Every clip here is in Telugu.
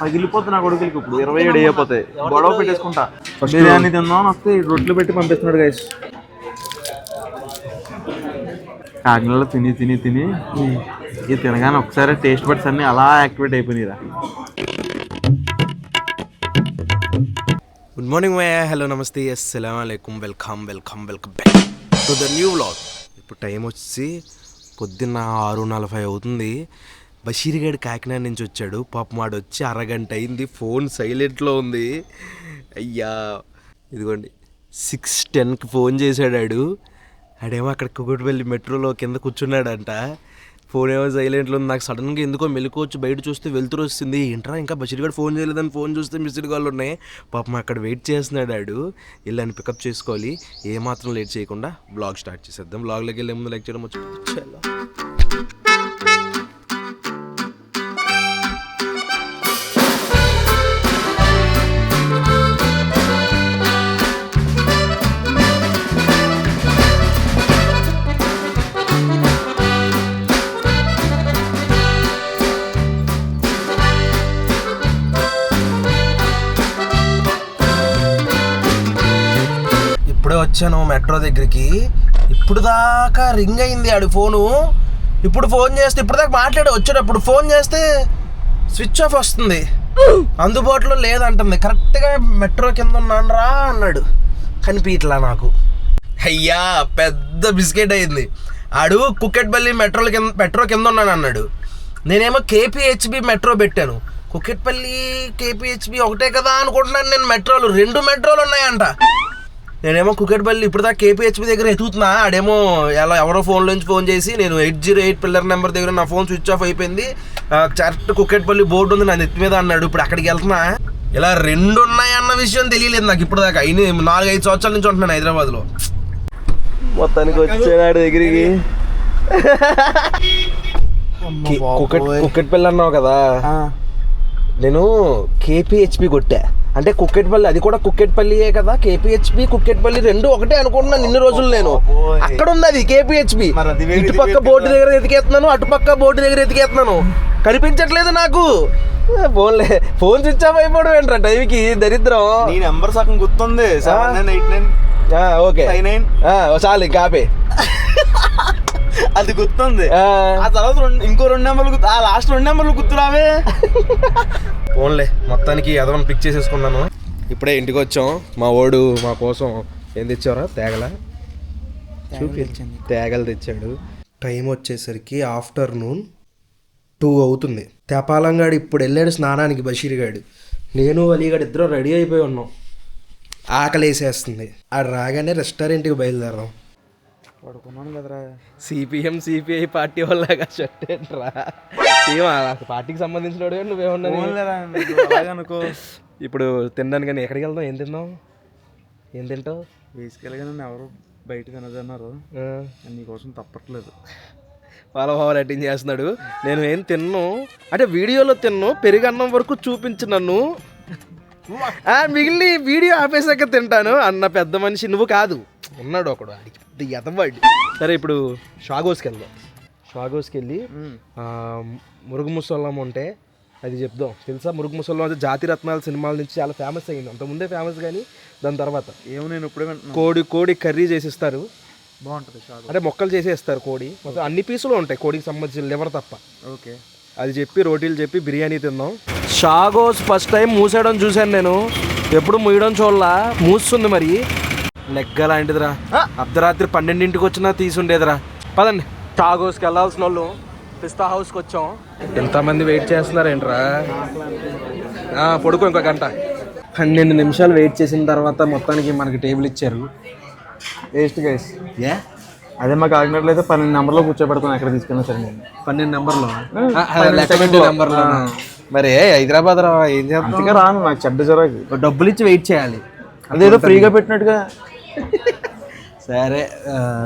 పగిలిపోతుంది నా కొడుకులకి ఇప్పుడు ఇరవై ఏడు అయిపోతాయి. గొడవ పెట్టేసుకుంటా. బిర్యానీ తిందాం అని వస్తే ఈ రొట్టెలు పెట్టి పంపిస్తున్నాడు గైస్ కాకినాడలో తిని తిని తిని ఇది తినగానే ఒకసారి టేస్ట్ బడ్స్ అన్ని అలా యాక్టివేట్ అయిపోయినాయిరా. గుడ్ మార్నింగ్ మయ హలో నమస్తే అస్సలం అయికం welcome welcome welcome back to the new vlog ఇప్పుడు టైం వచ్చి పొద్దున్న ఆరు నలభై అవుతుంది. బషీర్ గడ్ కాకినాడ నుంచి వచ్చాడు. పాపం వాడు వచ్చి అరగంట అయింది. ఫోన్ సైలెంట్లో ఉంది. అయ్యా. ఇదిగోండి. సిక్స్ టెన్కి ఫోన్ చేశాడు ఆడు. ఆడేమో అక్కడ కుకుట్పల్లి మెట్రోలో కింద కూర్చున్నాడంట. ఫోన్ ఏమో సైలెంట్లో ఉంది. నాకు సడన్గా ఎందుకో మెలుకోవచ్చు బయట చూస్తే వెళ్తురు వస్తుంది. ఏంట్రా ఇంకా బషీర్గాడు ఫోన్ చేయలేదని ఫోన్ చూస్తే మిస్డ్ కాల్ ఉన్నాయి. పాపం అక్కడ వెయిట్ చేస్తున్నాడు ఆడు. వెళ్ళాను పికప్ చేసుకోవాలి. ఏమాత్రం లేట్ చేయకుండా బ్లాగ్ స్టార్ట్ చేసేద్దాం. బ్లాగ్లోకి వెళ్ళే ముందు లైక్ చేయడం వచ్చి వచ్చాను మెట్రో దగ్గరికి. ఇప్పుడు దాకా రింగ్ అయింది ఆడు ఫోను. ఇప్పుడు ఫోన్ చేస్తే ఇప్పుడు దాకా మాట్లాడి వచ్చేటప్పుడు ఫోన్ చేస్తే స్విచ్ ఆఫ్ వస్తుంది. అందుబాటులో లేదంటుంది. కరెక్ట్గా మెట్రో కింద ఉన్నాను రా అన్నాడు. కనిపించట్లా నాకు. అయ్యా పెద్ద బిస్కెట్ అయింది. ఆడు కుక్కెట్పల్లి మెట్రోల కింద మెట్రో కింద ఉన్నాను అన్నాడు. నేనేమో కేపీహెచ్బి మెట్రో పెట్టాను. కుక్కెట్పల్లి కేపీహెచ్బి ఒకటే కదా అనుకుంటున్నాను నేను మెట్రోలు. రెండు మెట్రోలు ఉన్నాయంట. నేనేమో కుకెట్పల్లి ఇప్పుడు దాకా కేపీహెచ్పి దగ్గర ఎతుకుతున్నా ఆడేమో ఎలా ఎవరో ఫోన్ నుంచి ఫోన్ చేసి నేను eight zero eight pillar number దగ్గర నా ఫోన్ స్విచ్ ఆఫ్ అయిపోయింది. కరెక్ట్ కుకెట్పల్లి బోర్డు ఉంది నా నెత్తి మీద అన్నాడు. ఇప్పుడు అక్కడికి వెళ్తున్నా. ఇలా రెండు ఉన్నాయన్న విషయం తెలియలేదు నాకు ఇప్పుడు దాకా అయిన నాలుగు ఐదు సంవత్సరాల నుంచి ఉంటున్నాను హైదరాబాద్లో. మొత్తానికి వచ్చాడు దగ్గరికి. కుకెట్ కుకెట్పల్లి అన్నావు కదా. నేను కేపీహెచ్పి కొట్టా. అంటే కుక్కెట్పల్లి అది కూడా కుక్కెట్పల్లియే కదా? కేపీహెచ్పి కుక్కెట్పల్లి రెండు ఒకటే అనుకుంటున్నాను ఇన్ని రోజులు నేను. అక్కడ ఉంది అది కేపీహెచ్పి ఇటుపక్క బోర్డు దగ్గర ఎతికేస్తున్నాను అటుపక్క బోర్డు దగ్గర ఎతికేస్తున్నాను. కనిపించట్లేదు నాకు. ఫోన్లే ఫోన్ స్విచ్ ఆఫ్ అయిపోవడం ఏంట్రా టైంకి? దరిద్రం. నీ నెంబర్ సగం గుర్తుంది. Seven nine eight nine. Okay. Nine ఆ, చాలు కాపే అది గుర్తుంది. ఆ, తర్వాత రెండు ఇంకో రెండు నెంబర్లు గుర్తు ఆ లాస్ట్ రెండు నెంబర్లు గుర్తురావే. ఫోన్లే మొత్తానికి అదవని పిక్ చేసేసుకున్నాను. ఇప్పుడే ఇంటికి వచ్చాం. మా ఓడు మా కోసం ఏం తెచ్చారా తేగల? చూపి. తేగలు తెచ్చాడు. టైం వచ్చేసరికి ఆఫ్టర్నూన్ టూ అవుతుంది. తెపాలంగాడు ఇప్పుడు వెళ్ళాడు స్నానానికి బషీర్ గాడు. నేను అలీగాడు ఇద్దరు రెడీ అయిపోయి ఉన్నాం. ఆకలి వేసేస్తుంది ఆడు రాగానే రెస్టారెంట్కి బయలుదేరదాం. పడుకున్నాను కదరా. సిపిఎం సిపిఐ పార్టీ వాళ్ళగా షర్ట్ ఏంట్రా పార్టీకి సంబంధించిన నువ్వేమన్నా అనుకో ఇప్పుడు తినడానికి కానీ ఎక్కడికి వెళ్దాం? ఏం తిందాం? ఏం తింటావు? బేసికల్గా నన్ను ఎవరు బయట తినదన్నారు. నీకోసం తప్పట్లేదు. వాళ్ళ ఓవర్ యాక్టింగ్ చేస్తున్నాడు. నేను ఏం తిన్ను? అంటే వీడియోలో తిన్ను పెరుగన్నం వరకు చూపించు నన్ను. మిగిలిన వీడియో ఆపేసాక తింటాను. అన్న పెద్ద మనిషి నువ్వు కాదు. ఉన్నాడు ఒకడు ఆడికి పెద్ద ఎదవాడు సరే ఇప్పుడు షాగోస్కి వెళ్దాం. షాగోస్కి వెళ్ళి మురుగు ముసల్లం ఉంటే అది చెప్దాం. తెలుసా? మురుగు ముసల్లం అంటే జాతి రత్నాల సినిమాల నుంచి చాలా ఫేమస్ అయింది. అంతకుముందే ఫేమస్ కానీ దాని తర్వాత ఏమో నేను ఇప్పుడే కోడి కోడి కర్రీ చేసిస్తారు. బాగుంటుంది అంటే మొక్కలు చేసేస్తారు కోడి. మొత్తం అన్ని పీసులు ఉంటాయి కోడికి సంబంధించిన లివర్ తప్ప. ఓకే. అది చెప్పి రోటీలు చెప్పి బిర్యానీ తిందాం. షాగోస్ ఫస్ట్ టైం మూసేయడం చూశాను నేను. ఎప్పుడు మూయడం చూడలా. మూస్తుంది మరి. లెగ్గ లాంటిదిరా. అర్ధరాత్రి పన్నెండింటికి వచ్చినా తీసుండేదిరా. పదండి. షాగోస్కి వెళ్ళాల్సిన వాళ్ళు పిస్తా హౌస్కి వచ్చాం. ఎంతమంది వెయిట్ చేస్తున్నారేంట్రా? పడుకో ఇంకో గంట. పన్నెండు నిమిషాలు వెయిట్ చేసిన తర్వాత మొత్తానికి మనకి టేబుల్ ఇచ్చారు. Waste guys. ఏ? అదే మా కాకినాడలో అయితే పన్నెండు నెంబర్లో? కూర్చోబెడతాను ఎక్కడ తీసుకెళ్ళినా సరే నేను పన్నెండు నెంబర్లో. నెంబర్లో. మరి హైదరాబాద్ రా ఏం చేస్తాం రాను నాకు చెడ్డ జరాకి డబ్బులు ఇచ్చి వెయిట్ చేయాలి. అదేదో ఫ్రీగా పెట్టినట్టుగా. సరే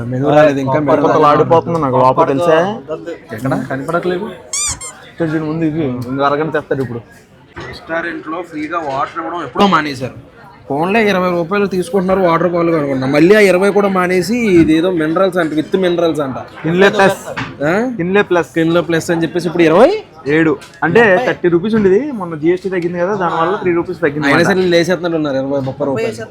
మెనూ రాలేదు ఇంకా కొత్త ఆడిపోతుంది నాకు లోపల తెలుసా? ఎక్కడ? కనపడట్లేదు. దీని ముందు ఇది ఇంకా అరగంట తెస్తాడు ఇప్పుడు. రెస్టారెంట్లో ఫ్రీగా వాటర్ ఇవ్వడం ఎప్పుడో మానేశారు. ఫోన్లే ఇరవై రూపాయలు తీసుకుంటున్నారు వాటర్ కాల్ అనుకున్నా మళ్ళీ ఆ ఇరవై కూడా మానేసి ఇదేదో మినరల్స్ అంట విత్ మినరల్స్ అంట. కిన్లే ప్లస్ కిన్లే ప్లస్ స్కిన్లో ప్లస్ అని చెప్పేసి ఇప్పుడు ఇరవై? ఏడు. అంటే థర్టీ రూపీస్ ఉండేది మొన్న జిఎస్టీ తగ్గింది కదా దానివల్ల త్రీ రూపీస్ తగ్గింది అయినా సరే లేసేస్తున్నట్టు ఉన్నారు ఇరవై ముప్పై రూపాయలు.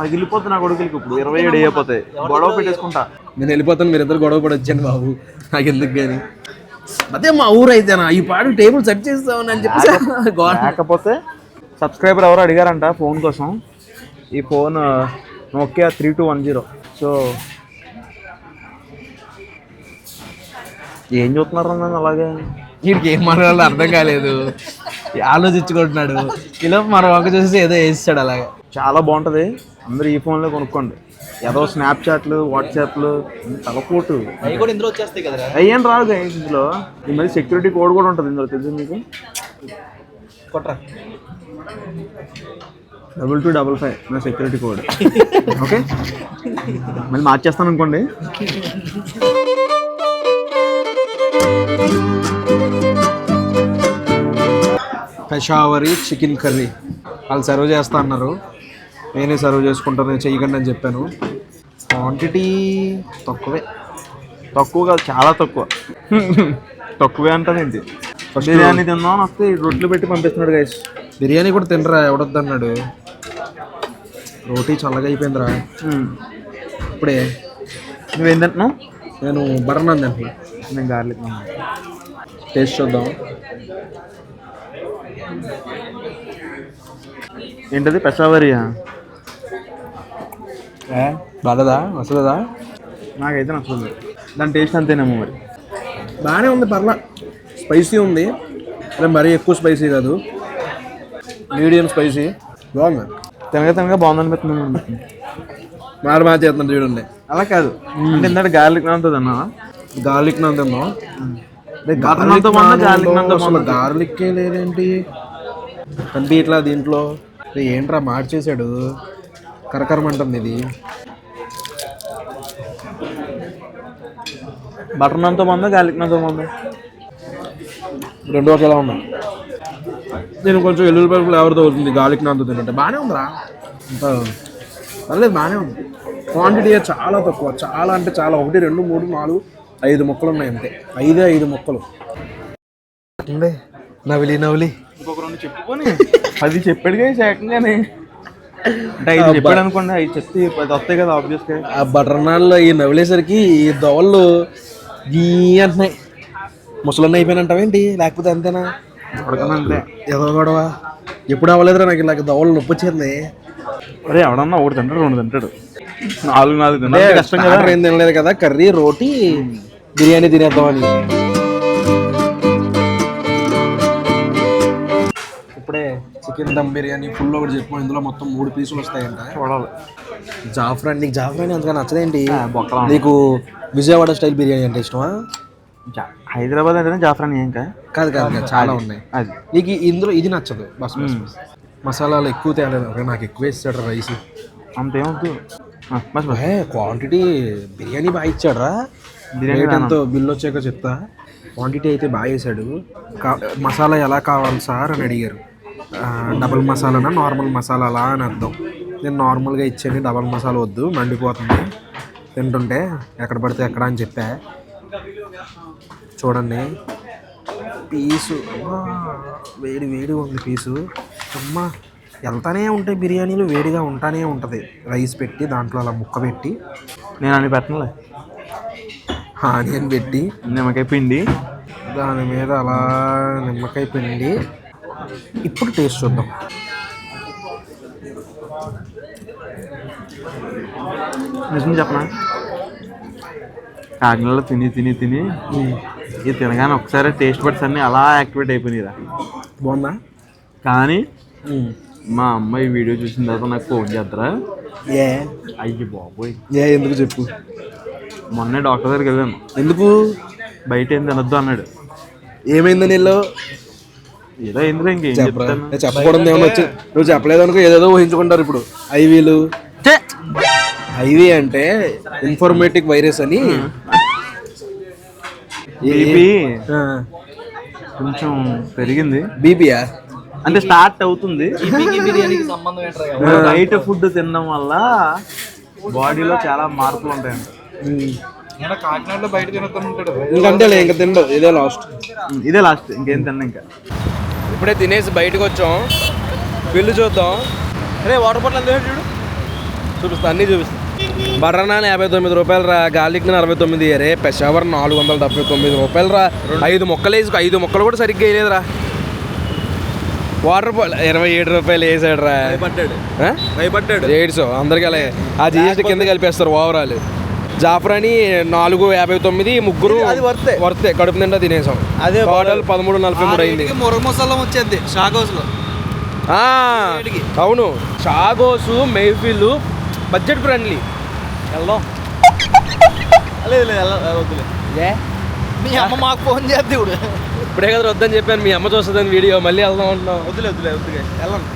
పగిలిపోతుంది నా కొడుకులకి ఇప్పుడు ఇరవై ఏడు అయిపోతాయి. గొడవ పెట్టేసుకుంటా. నేను వెళ్ళిపోతాను మీరు ఇద్దరు గొడవ పడి వచ్చాను బాబు. నాకు ఎందుకు కానీ. అదే మా ఊరు అయితేనా ఈ పాడు టేబుల్ సెట్ చేస్తామని అని చెప్పేసి గోడ లేకపోతే సబ్స్క్రైబర్ ఎవరు అడిగారంట ఫోన్ కోసం? ఈ phone Nokia three two one zero. So ఏం చూస్తున్నారు నన్ను అలాగే? వీడికి ఏం మాట్లాడాలో అర్థం కాలేదు. ఆలోచించుకుంటున్నాడు. ఇలా మన వంక చూసి ఏదో వేసాడు అలాగా. చాలా బాగుంటుంది. అందరూ ఈ ఫోన్లో కొనుక్కోండి. ఏదో స్నాప్చాట్లు వాట్సాప్లు తలపోటు అయ్యేం రాదు guys ఇందులో ఈ మధ్య సెక్యూరిటీ కోడ్ కూడా ఉంటుంది ఇందులో తెలుసు మీకు? కొట్రా. డబుల్ టూ డబుల్ ఫైవ్ నా సెక్యూరిటీ కోడ్. ఓకే? మళ్ళీ మార్చేస్తాను అనుకోండి. Peshawari chicken curry. వాళ్ళు సర్వ్ చేస్తా అన్నారు. నేనే సర్వ్ చేసుకుంటాను నేను చెయ్యకండి అని చెప్పాను. క్వాంటిటీ తక్కువే. తక్కువ కాదు చాలా తక్కువ. తక్కువే అంటానేంటి బిర్యానీ తిందాం అని వస్తే ఈ రొట్టెలు పెట్టి పంపిస్తున్నాడు గైస్ బిర్యానీ కూడా తినరా? ఎవడొద్దన్నాడు? రోటీ చల్లగా అయిపోయిందిరా. ఇప్పుడే. నువ్వేం తింటున్నావు? నేను బటర్ నాన్ తింటున్నా. నేను గార్లిక్ టేస్ట్ చూద్దాం. ఏంటది? పెసావరియా బాలేదా? వస్తుందా నాకైతే నచ్చదు దాని టేస్ట్ అంతేనేమో మరి. బాగానే ఉంది పర్లా. స్పైసీ ఉంది. అదే మరీ ఎక్కువ స్పైసీ కాదు. Medium spicy. బాగుంది? తినగా తినగా బాగుంది అనిపిస్తుంది మారు మ్యాచ్ చేస్తున్నాడు చూడండి. అలా కాదు. అంటే ఇందాక గార్లిక్ నాన్తో తిన్నా గార్లిక్ నాన్ తిన్నాం గార్లిక్ గార్లిక్ లేదేంటి? కనిపి ఇట్లా దీంట్లో. ఏంట్రా మార్చేసాడు కరకరమంటుంది ఇది. బటర్ నాన్తో బాగుందా గార్లిక్ నాన్తో బాగుందా? రెండు ఒకేలా ఉన్నాయి. నేను కొంచెం ఎల్లుల్లిపాయలు ఫ్లేవర్తో అవుతుంది గార్లిక్ నాన్తో తింటే బాగానే ఉందిరా. అంత పర్లేదు బాగానే ఉంది. క్వాంటిటీ చాలా తక్కువ. చాలా అంటే చాలా. ఒకటి రెండు మూడు నాలుగు ఐదు మొక్కలు ఉన్నాయి అంతే. ఐదే ఐదు మొక్కలు. నవిలి నవిలి. ఇంకొక రెండు చెప్పుకొని. చెప్పాడుగా ఏకంగానే అంటే ఐదు చెప్పాడు అనుకోండి ఐదు చెప్తే వస్తాయి కదా ఆబ్వియస్గా ఆ బటర్ నాన్లో ఈ నవిలేసరికి ఈ దోవళ్ళు గీ అంటున్నాయి. ముసలన్న అయిపోయినంటావేంటి? లేకపోతే అంతేనా? ఉడకనంతే ఏదో గొడవ. ఎప్పుడు అవ్వలేదురా నాకు ఇలాగ దోవలు నొప్పి వచ్చింది. అరే ఎవడన్నా ఒకటి తింటాడు రెండు తింటాడు. నాలుగు నాలుగు తిన్నా కష్టం కదా. ఏం తినలేదు కదా? కర్రీ రోటీ బిర్యానీ తినేద్దామని. ఇప్పుడే చికెన్ దమ్ బిర్యానీ ఫుల్ ఒకటి చెప్పు ఇందులో మొత్తం మూడు పీసులు వస్తాయంట. చూడాలి. జాఫ్రాన్ నీకు జాఫ్రాన్ అంతగా నచ్చదేంటి? నీకు విజయవాడ స్టైల్ బిర్యానీ అంటే ఇష్టమా? హైదరాబాద్ అంటేనే జాఫ్రాన్ ఇంకా కాదు? కాదు కాదు, చాలా ఉన్నాయి. అది. నీకు ఇందులో ఇది నచ్చదు. బస్. మసాలాలు ఎక్కువ తేలేదు. నాకు ఎక్కువ వేస్తాడు రైస్. అంతేమొద్దు. ఆ, బస్ బస్. క్వాంటిటీ బిర్యానీ బాగా ఇచ్చాడ్రా. బిర్యానీ రేట్ ఎంతో బిల్ వచ్చాక చెప్తా. క్వాంటిటీ అయితే బాగా వేసాడు. మసాలా ఎలా కావాలి సార్ అని అడిగారు. డబల్ మసాలానా నార్మల్ మసాలాలా అని అర్థం. నేను నార్మల్గా ఇచ్చాను డబల్ మసాలా వద్దు మండిపోతుంది. తింటుంటే ఎక్కడ పడితే ఎక్కడ అని చెప్పా. చూడండి. పీసు. అమ్మా, వేడి వేడిగా ఉంది పీసు. అమ్మా వెళ్తానే ఉంటాయి బిర్యానీలు వేడిగా ఉంటానే ఉంటుంది. రైస్ పెట్టి దాంట్లో అలా ముక్క పెట్టి. నేను అని పెట్టనులే. ఆనియన్ పెట్టి. నిమ్మకాయ పిండి. దాని మీద అలా నిమ్మకాయ పిండి. ఇప్పుడు టేస్ట్ చూద్దాం. నిజం చెప్పనా? కాకినాడలో తిని తిని తిని. ఇది తినగానే ఒకసారి టేస్ట్ బడ్స్ అన్నీ అలా యాక్టివేట్ అయిపోయినాయిరా. బాగుందా? కానీ మా అమ్మాయి వీడియో చూసిన తర్వాత నాకు ఫోన్ చేద్దరా. ఏ? అయ్యి బాబోయ్. ఏ ఎందుకు చెప్పు? మొన్నే డాక్టర్ దగ్గరికి వెళ్ళాను. ఎందుకు? బయట ఏం తినొద్దు అన్నాడు. ఏమైందని నీళ్ళు ఏదో ఎందుకు ఇంకేం చెప్తాను? చెప్పకూడదు ఏమన్నా వచ్చి. నువ్వు చెప్పలేదు అనుకో ఏదేదో ఊహించుకుంటారు ఇప్పుడు. ఐవీలు! ఐవి అంటే ఇన్ఫర్మేటిక్ వైరస్ అని బీపీ కొంచెం పెరిగింది. బీపీయా? అంటే స్టార్ట్ అవుతుంది. బిర్యానీకి సంబంధం ఏంట్రా బయట ఫుడ్ తినడం వల్ల బాడీలో చాలా మార్పులు ఉంటాయంట. కాకినాడలో బయట తినొద్దంటాడు ఇంకంతేలే ఇంకా ఇదే లాస్ట్. ఇదే లాస్ట్. ఇంకేం తిన్నా ఇంకా. ఇప్పుడే తినేసి బయటకు వచ్చాం. బిల్లు చూద్దాం. అరే వాటర్ బాటిల్ ఎంత చూడు. చూపిస్తా అన్నీ చూపిస్తా. బర్ర నాన్ యాభై తొమ్మిది రూపాయలు రా గార్లిక్ అరవై తొమ్మిది అరే పెషావర్ నాలుగు వందల డెబ్బై తొమ్మిది రూపాయలు రా ఐదు మొక్కలు వేసుకో ఐదు మొక్కలు కూడా సరిగ్గా వేయలేదురా. వాటర్ బాటిల్ ఇరవై ఏడు రూపాయలు వేసాడు రా భయపడ్డాడు ఆ? భయపడ్డాడు ఏడు సో అందరికి అలాగే. ఆ జిఎస్టీ కింద కలిపేస్తారు ఓవరాల్. జాఫ్రాని నాలుగు యాభై తొమ్మిది ముగ్గురు వర్తే. కడుపు నిండా తినేసాం. అదే టోటల్ పదమూడు నలభై మూడు అయింది. మురగ మసాలా వచ్చేది షాక్ హౌస్లో ఆ, అవును. షాగోసు మెయిఫిల్ బడ్జెట్ ఫ్రెండ్లీ. వెళ్దాం లేదు లేదు వెళ్ళ- వద్దులే మీ అమ్మ మాకు ఫోన్ చేద్ది ఇప్పుడు ఇప్పుడే కదా వద్దని చెప్పాను మీ అమ్మ చూస్తుందని వీడియో మళ్ళీ వెళ్దాం అంటున్నాం వద్దులే వద్దులే వద్దులే వెళ్ళండి